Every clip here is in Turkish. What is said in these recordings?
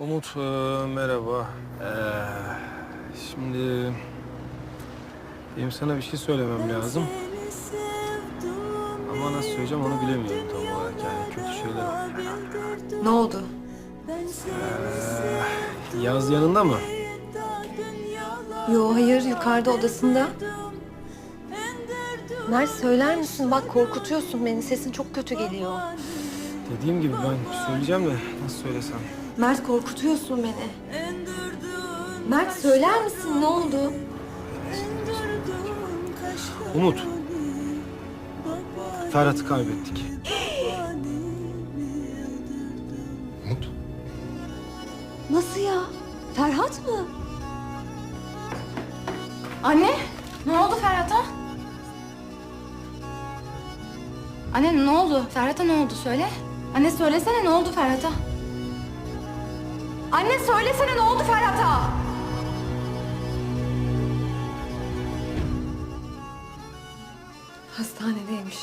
Umut e, merhaba. Ee, şimdi benim sana bir şey söylemem lazım. Ama nasıl söyleyeceğim onu bilemiyorum tam olarak yani kötü şeyler. Ne oldu? Ee, Yaz yanında mı? Yo hayır yukarıda odasında. Mert söyler misin? Bak korkutuyorsun beni. Sesin çok kötü geliyor. Dediğim gibi ben söyleyeceğim de nasıl söylesem. Mert korkutuyorsun beni. Mert söyler misin? Ne oldu? Umut. Ferhat'ı kaybettik. Umut. Nasıl ya? Ferhat mı? Anne, ne oldu Ferhat'a? Anne ne oldu? Ferhat'a ne oldu söyle. Anne söylesene ne oldu Ferhat'a? Anne söylesene ne oldu Ferhat'a? Hastanedeymiş.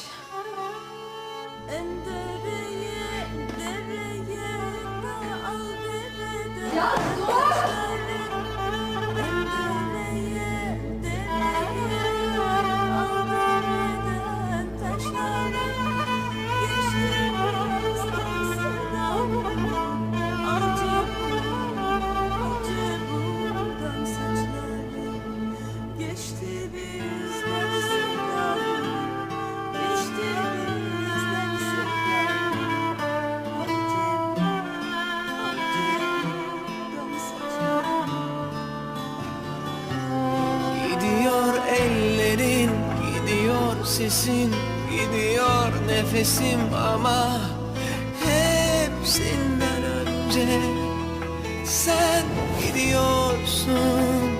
Ya dur! Sesin, gidiyor nefesim ama hepsinden önce sen gidiyorsun.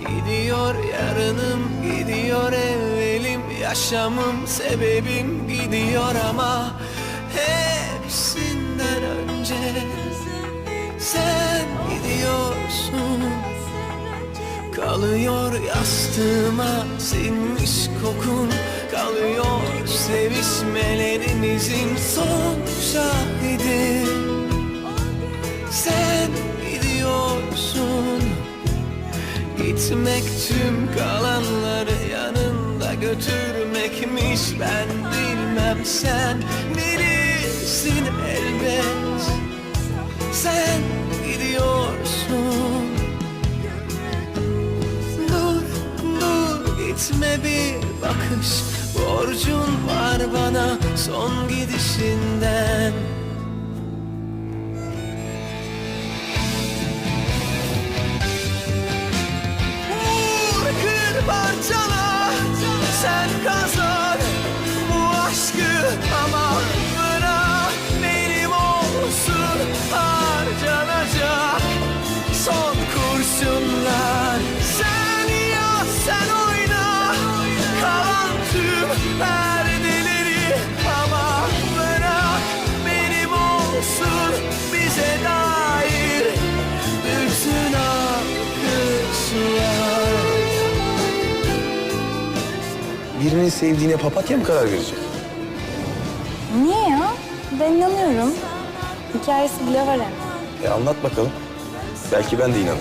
Gidiyor yarınım, gidiyor evvelim, yaşamım, sebebim gidiyor ama Kalıyor yastığıma sinmiş kokun Kalıyor sevişmelerimizin son şahidi. Sen gidiyorsun Gitmek tüm kalanları yanında götürmekmiş. Ben bilmem sen bilirsin elbet. Sen gitme bir bakış Borcun var bana son gidişinden Bize dair bütün akışlar Birinin sevdiğine papatya mı karar verecek? Niye ya? Ben inanıyorum. Hikayesi bile var hem. E anlat bakalım. Belki ben de inanırım.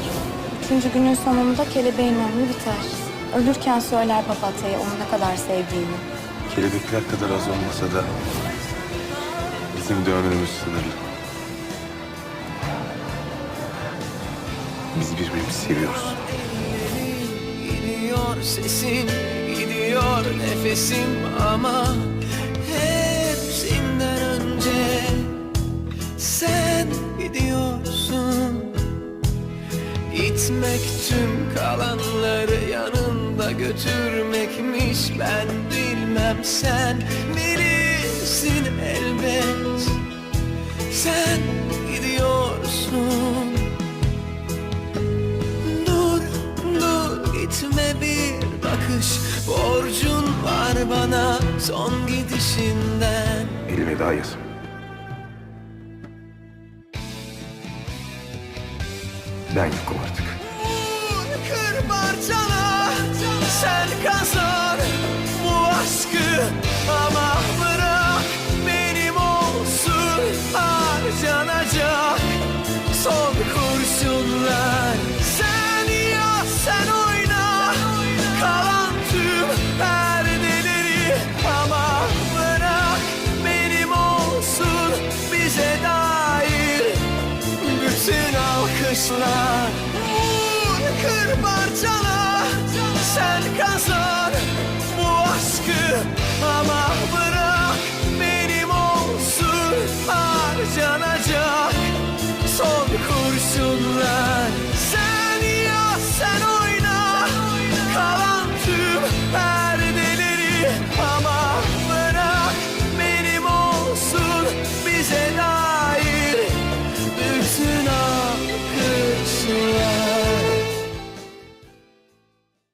Üçüncü günün sonunda kelebeğin ömrü biter. Ölürken söyler papatyaya onu ne kadar sevdiğini. Kelebekler kadar az olmasa da bizim de ömrümüz sınırlı. Biz birbirimizi seviyoruz. Gidiyor sesin, gidiyor nefesim ama hepsinden önce sen gidiyorsun. Gitmek tüm kalanları yanında götürmekmiş ben bilmem sen bilirsin elbet. Sen bakış Borcun var bana son gidişinden Elime daha yaz. Ben yokum artık. Kır parçala Sen kazan bu aşkı Ama Kır parçala sen kazan bu aşkı ama bırak benim olsun harcanacak son kurşunla.